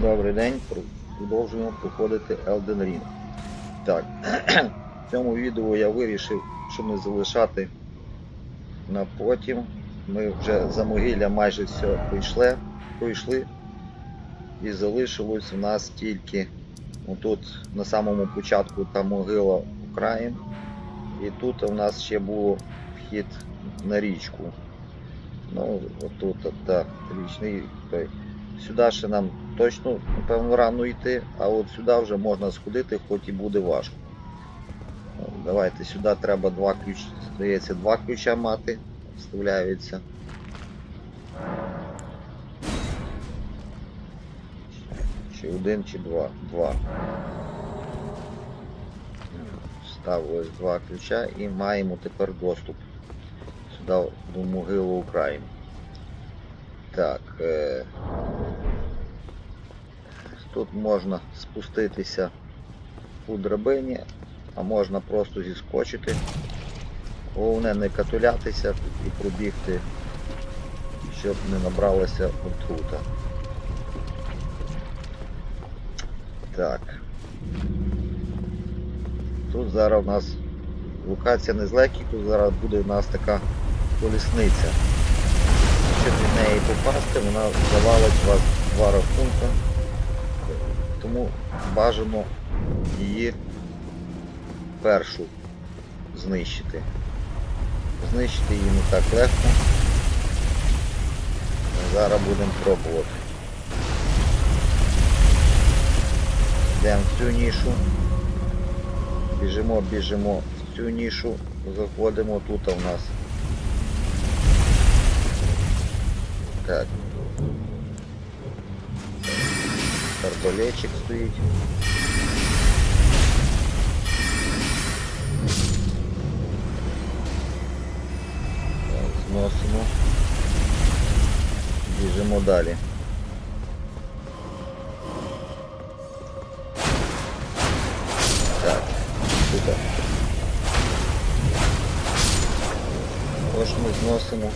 Добрий день, продовжуємо проходити Elden Ring. Так, в цьому відео я вирішив, що не залишати на потім. Ми вже за могилля майже все пройшли, пройшли. І залишилось у нас тільки тут на самому початку та могила Україн. І тут у нас ще був вхід на річку. Ну, отут, так, річний той. Сюди ще нам точно, напевно, рано йти, а от сюди вже можна сходити, хоч і буде важко. Давайте сюди треба два ключ, здається, два ключа мати, вставляються. Чи один, чи два. Два. Вставилось два ключа і маємо тепер доступ сюди до могили України. Так. Е... Тут можна спуститися у драбині, а можна просто зіскочити. Головне не катулятися і пробігти, щоб не набралося отрута. Так. Тут зараз у нас локація не з легких, тут зараз буде у нас така колісниця. Щоб від неї попасти, вона завалить вас два рахунки. Тому бажано її першу знищити. Знищити її не так легко. Зараз будемо пробувати. Йдемо в цю нішу. Біжимо, біжимо в цю нішу, заходимо тут у нас. Так. Арбалетчик стоїть. Так, зносимо. Біжимо далі. Так, сюди. Тож ми зносимо.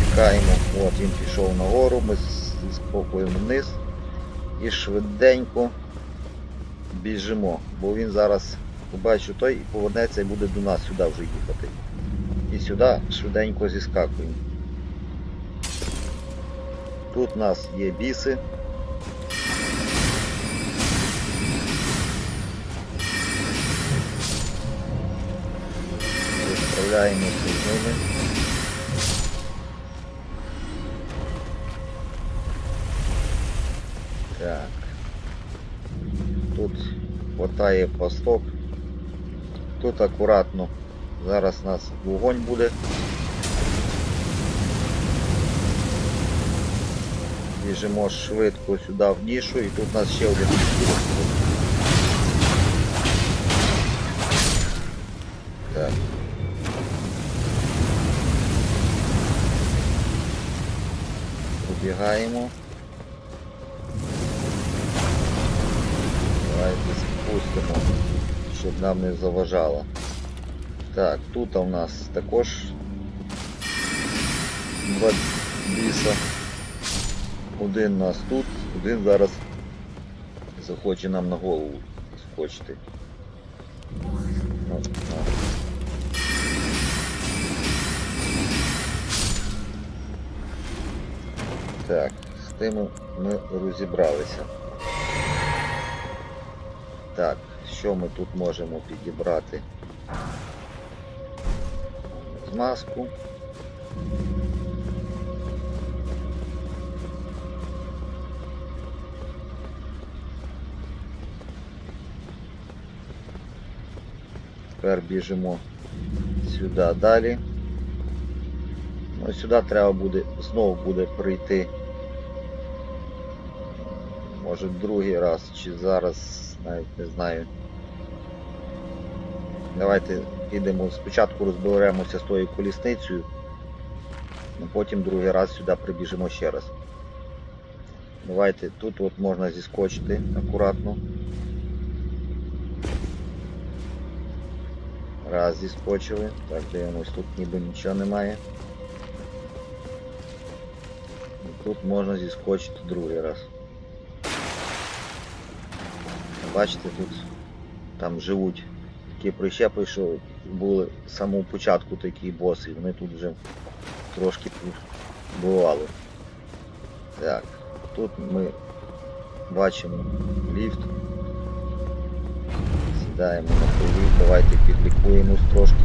Чекаємо. От він пішов нагору, ми спокоїмо вниз і швиденько біжимо, бо він зараз побачу той і повернеться і буде до нас сюди вже їхати. І сюди швиденько зіскакуємо. Тут у нас є біси. Розправляємося з ними. Хватає пасток. Тут акуратно. Зараз у нас вогонь буде. Біжимо швидко сюди в нішу і тут у нас ще один. Так. Убігаємо. Спустимо, щоб нам не заважало. Так, тут у нас також два біса. Один у нас тут, один зараз захоче нам на голову скочити. Ну. Так, з тим ми розібралися. Так, що ми тут можемо підібрати? Змазку. Тепер біжимо сюди далі. Ну, сюди треба буде, знову буде прийти. Може другий раз, чи зараз, навіть не знаю. Давайте підемо спочатку розберемося з тою колісницею, а потім другий раз сюди прибіжимо ще раз. Давайте тут от можна зіскочити акуратно. Раз зіскочили. Так, дивимось, тут ніби нічого немає. І Тут можна зіскочити другий раз. Бачите, тут там живуть такі прищепи, що були з самого початку такі боси, вони тут вже трошки бували. Так, тут ми бачимо ліфт. Сідаємо на полі, давайте підлікуємось трошки.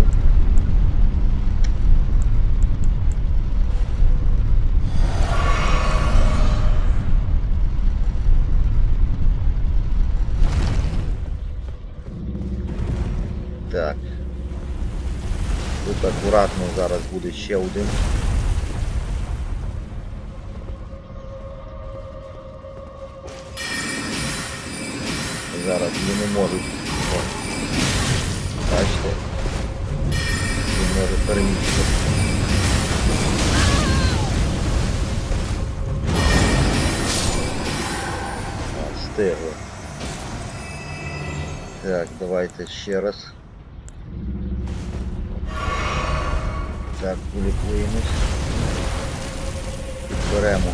Тут акуратно зараз буде ще один. Зараз вони не можуть. Бачите? Він може перемістити. А, Так, давайте ще раз. Так, полікуємось. Підберемо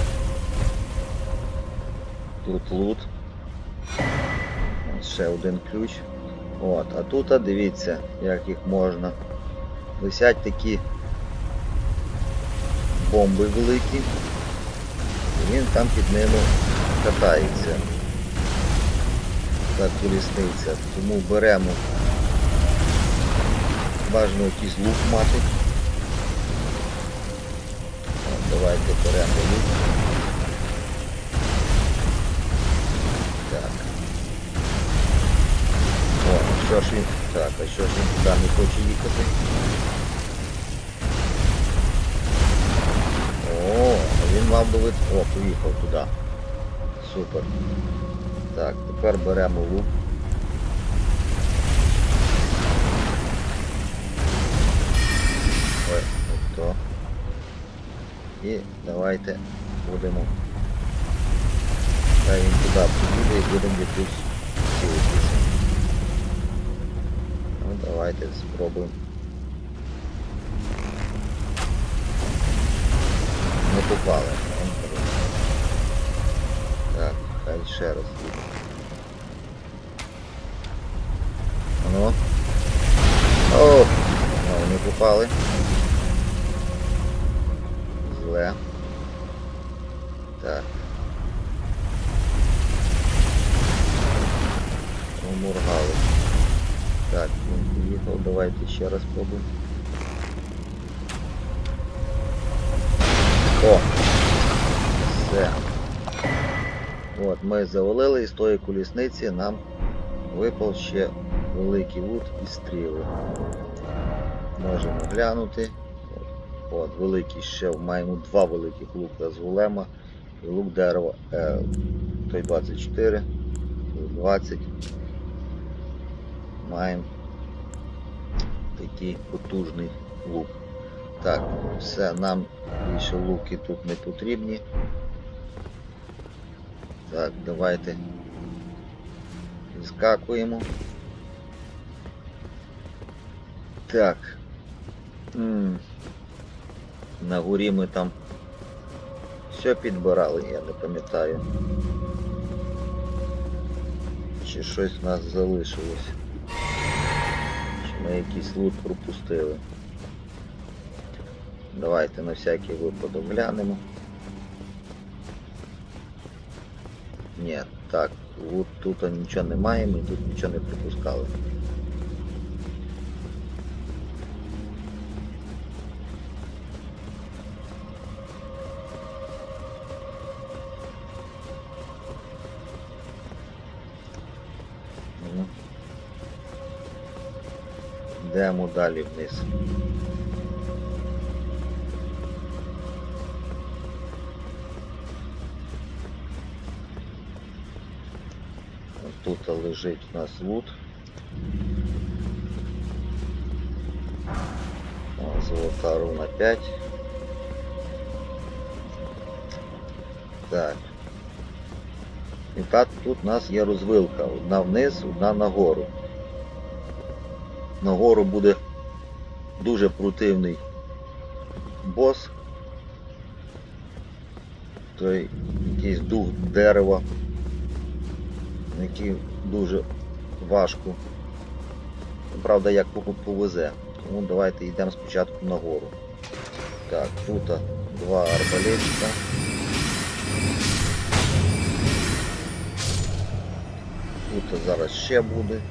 тут лут. Ще один ключ. От, а тут дивіться, як їх можна. Висять такі бомби великі. І він там під ними катається. Так, колісниця. Тому беремо бажано якийсь лук мати. Давайте беремо лук. Так. О, що ж він. Так, а що ж він туди не хоче їхати? О, він мав би вит... О, поїхав туди. Супер. Так, тепер беремо лук. І давайте будемо. Хай він туди поїде і будемо якусь цілитися. Ну давайте спробуємо. Не попали. Так, хай ще раз їде. Ну. О! Не попали. Ще раз спробуємо. О! Все. От, ми завалили і з тої колісниці нам випав ще великий лут і стріли. Можемо глянути. От, великий ще маємо два великих лука з голема і лук дерева е, той 24, той 20. Маємо такий потужний лук. Так, все, нам більше луки тут не потрібні. Так, давайте скакуємо. Так. М. На горі ми там все підбирали, я не пам'ятаю. Чи щось в нас залишилось. Ми якийсь лут пропустили. Давайте на всякий випадок глянемо. Ні, так, от тут нічого немає, ми тут нічого не пропускали. Йдемо далі вниз. Тут лежить у нас лут. Золота руна 5. Так. І так тут у нас є розвилка. Одна вниз, одна нагору. Нагору буде дуже противний бос. Той якийсь дух дерева, який дуже важко. Правда, як пов- повезе. Тому давайте йдемо спочатку нагору. Так, тут два арбалетчика. Тут зараз ще буде.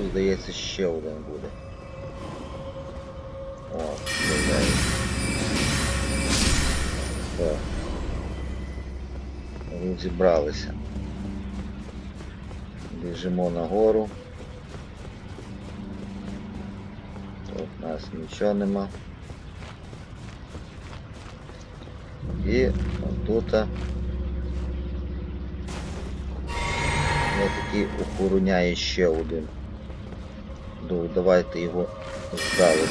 Тут, здається, ще один буде. О. Так. Розібралися. Біжимо нагору. Тут у нас нічого нема. І отут ось такий охороняє ще один. Ну, давайте його здалеку.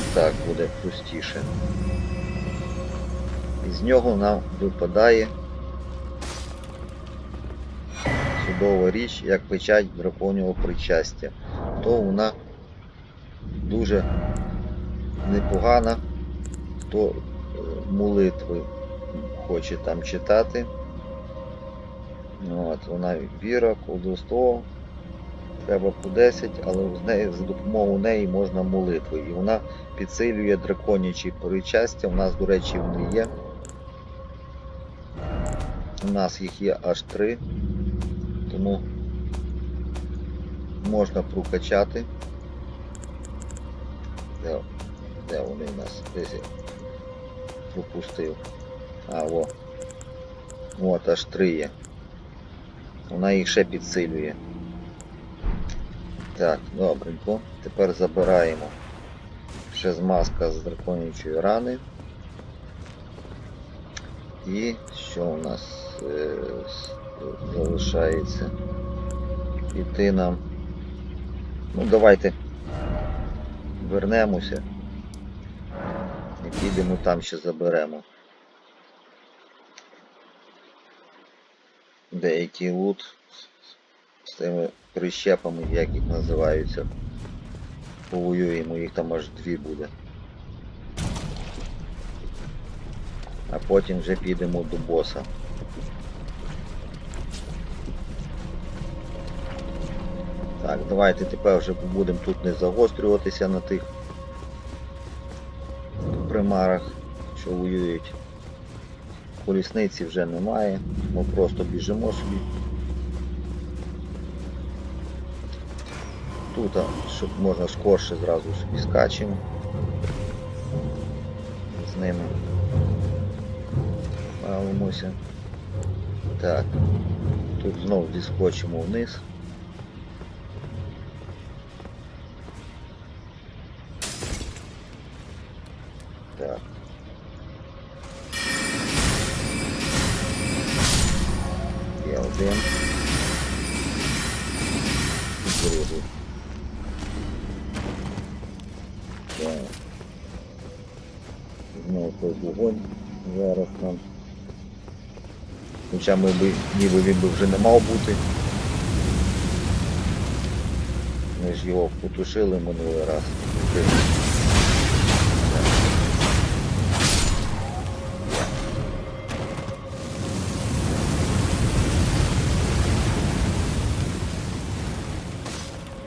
Отак буде простіше. Із нього нам випадає чудова річ, як печать драконього причастя. То вона дуже непогана, хто е, молитви хоче там читати. От, вона віра, колдовство, треба по 10, але з неї, за допомогою неї можна молитви. І вона підсилює драконячі причастя. У нас, до речі, вони є. У нас їх є аж три. Тому можна прокачати. Де, де вони в нас? Десь я пропустив. А, во. От, аж три є. Вона їх ще підсилює. Так, добренько. Тепер забираємо ще змазка з драконячої рани. І що у нас е, залишається? Піти нам. Ну давайте вернемося. І підемо там ще заберемо. Деякий лут з тими прищепами, як їх називаються. Повоюємо, їх там аж дві буде. А потім вже підемо до боса. Так, давайте тепер вже будемо тут не загострюватися на тих примарах, що воюють. Колісниці вже немає, ми просто біжимо собі. Тут, щоб можна скорше зразу собі скачемо з ними. Бавимося. Так, тут знову зіскочимо вниз. Хоча ми би, ніби він би вже не мав бути. Ми ж його потушили минулий раз.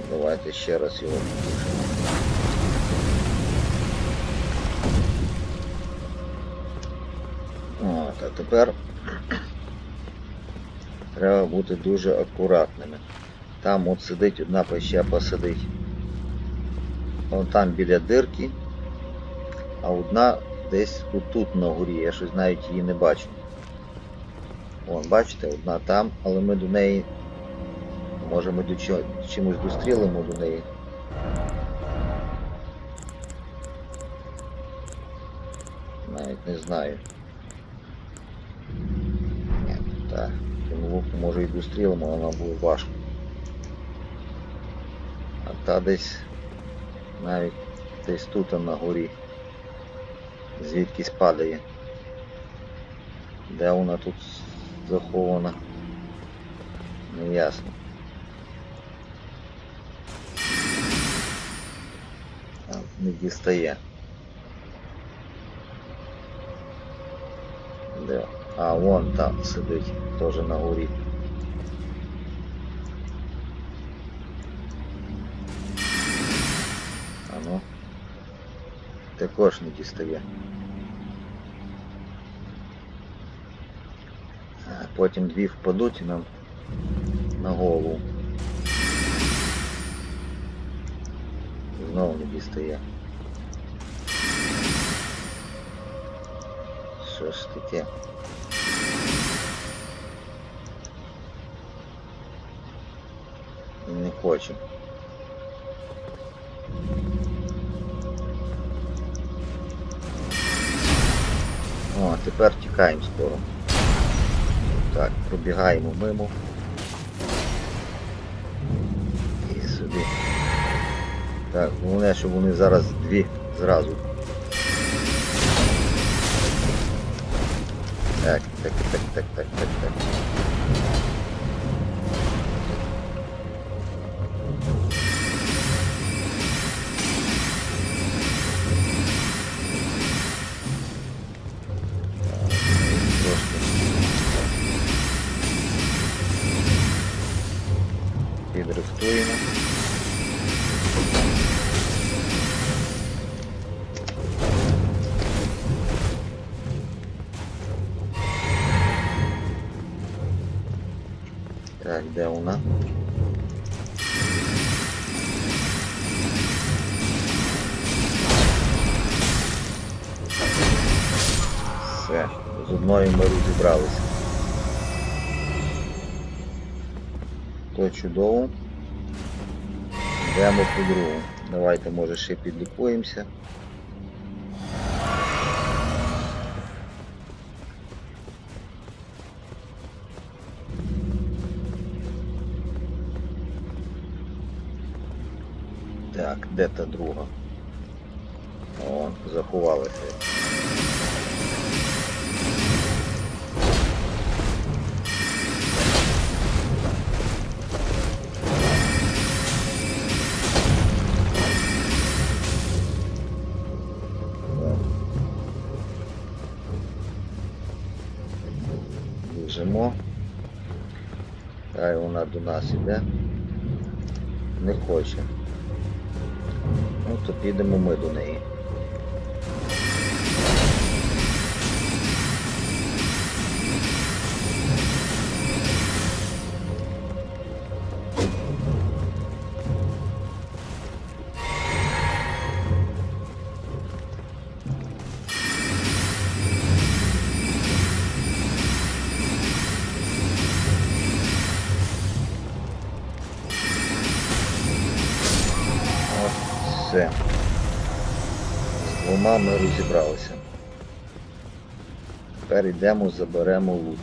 Давайте ще раз його потушимо. От, а тепер треба бути дуже акуратними. Там от сидить одна пещепа сидить. Там біля дирки, а одна десь отут на горі. Я щось навіть її не бачу. Вон, бачите, одна там, але ми до неї. Може ми до чого, чимось дострілимо до неї. Навіть не знаю. Ні, так. Луком може і дострілимо, але нам буде важко. А та десь навіть десь тут на горі. Звідкись падає. Де вона тут захована? Не ясно. не дістає. А, вон там сидить, теж на горі. А ну. Також не дістає. А Потім дві впадуть і нам на голову. Знову не дістає. Що ж таке? Хоче. О, тепер тікаємо скоро. Так, пробігаємо мимо. І сюди. Так, головне, щоб вони зараз дві зразу. Так, так, так, так, так, так, так. То чудово. Йдемо по другу. Давайте, може, ще підлікуємося. Так, де та друга? О, заховалася. До нас іде. Не хоче. Ну, то підемо ми до неї. З ми розібралися. Тепер йдемо, заберемо лут.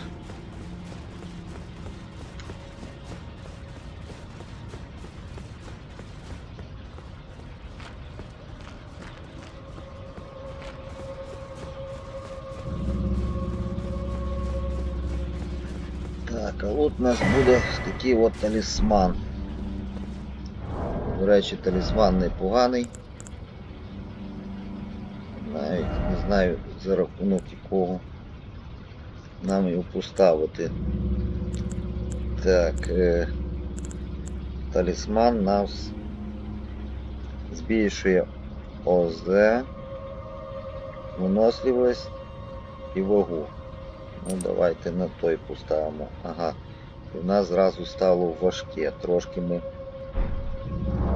Так, а от у нас буде такий от талісман. До речі, талісман непоганий. Навіть не знаю за рахунок якого нам його поставити. Так, е, талісман нас збільшує ОЗ, виносливість і вагу. Ну давайте на той поставимо. Ага. І в нас зразу стало важке. Трошки ми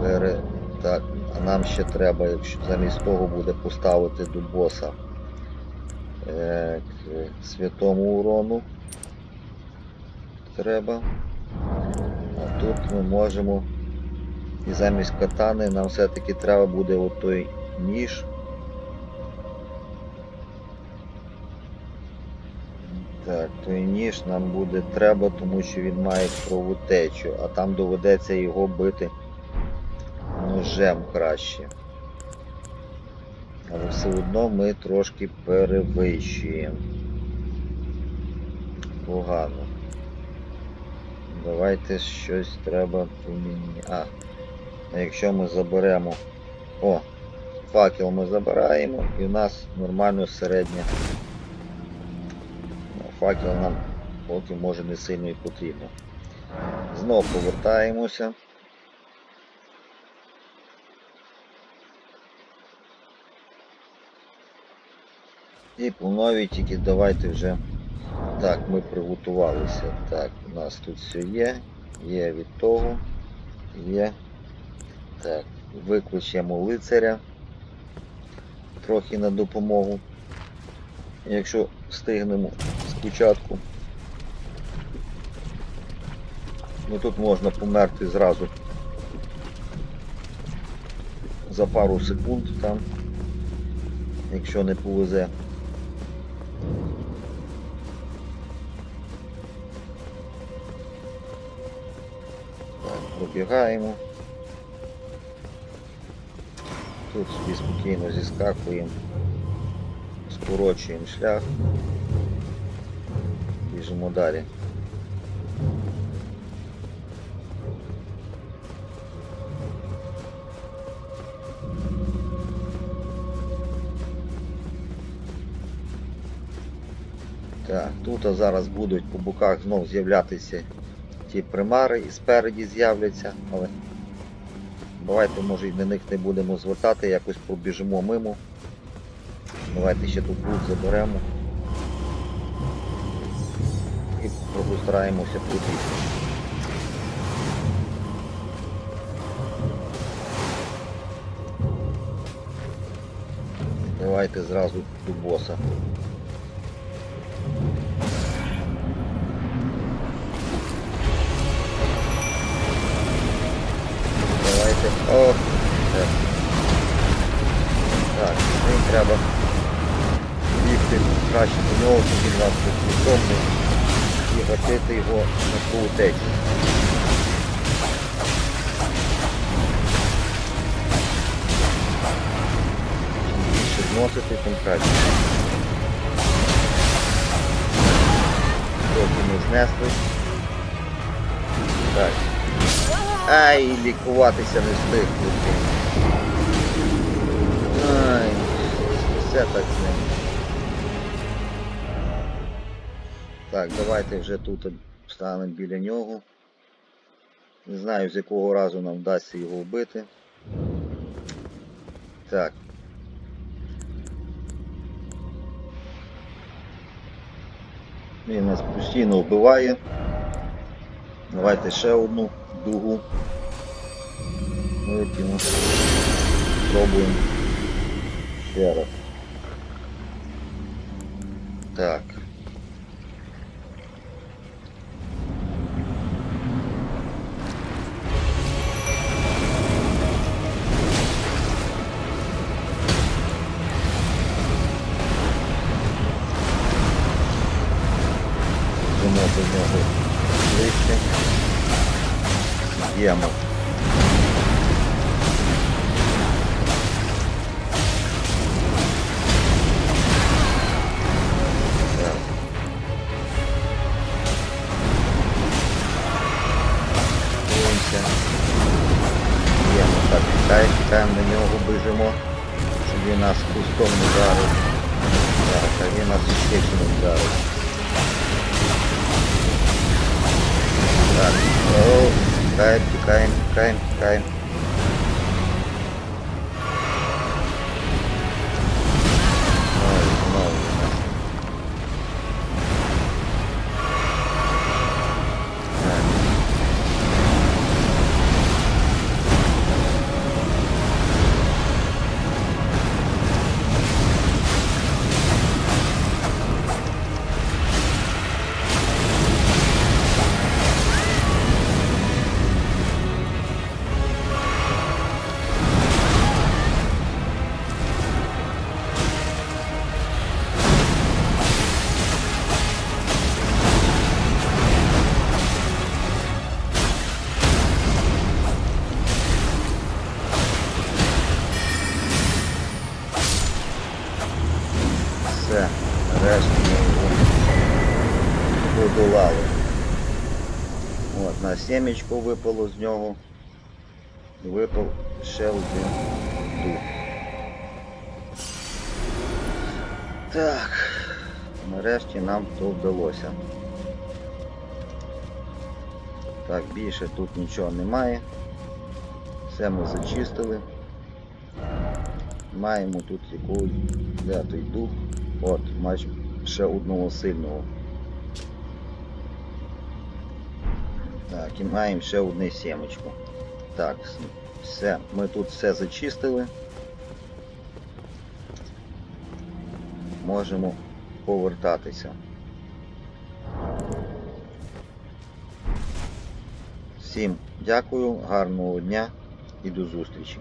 пере... Так, а нам ще треба, якщо замість того буде поставити до боса е, к святому урону. Треба. А тут ми можемо. І замість катани нам все-таки треба буде отой ніж. Так, той ніж нам буде треба, тому що він має кровотечу, а там доведеться його бити ножем краще. Але все одно ми трошки перевищуємо. Погано. Давайте щось треба поміняти. А, якщо ми заберемо... О! Факел ми забираємо і в нас нормально середнє. Ну, Факел нам поки може не сильно і потрібно. Знов повертаємося. І по тільки давайте вже. Так, ми приготувалися. Так, у нас тут все є. Є від того. Є. Так, викличемо лицаря трохи на допомогу. Якщо встигнемо спочатку. Ну тут можна померти зразу за пару секунд там, якщо не повезе. Пробігаємо. Тут собі спокійно зіскакуємо, скорочуємо шлях, біжимо далі. Так, тут зараз будуть по боках знов з'являтися ті примари і спереді з'являться, але давайте може і на них не будемо звертати, якось пробіжимо мимо. Давайте ще тут лут заберемо. І постараємося пробігти. Давайте зразу до боса. О! Так. Так, мені треба бігти краще до нього, щоб він нас безпритомний і гатити його на ту утечу. Більше зносити, тим краще. Трохи не знесли. Так. Ай, лікуватися не встиг. хлопці. Ай, все так з ним. Так, давайте вже тут станемо біля нього. Не знаю з якого разу нам вдасться його вбити. Так. Він нас постійно вбиває. Давайте ще одну дугу. Вип'ємо. Пробуємо. Ще раз. Так. Йдемо до нього ближче. Б'ємо. Чекаємо на нього, біжимо, щоб він нас кустом не вдарив. Так, а він нас не вдарив. Так, о, тікаємо, тікаємо, тікаємо, Сімечко випало з нього. Випав ще один дух. Так, нарешті нам то вдалося. Так, більше тут нічого немає. Все ми зачистили. Маємо тут якийсь той дух. От, мач ще одного сильного. Так, і маємо ще одне сімочку. Так, все, ми тут все зачистили. Можемо повертатися. Всім дякую, гарного дня і до зустрічі.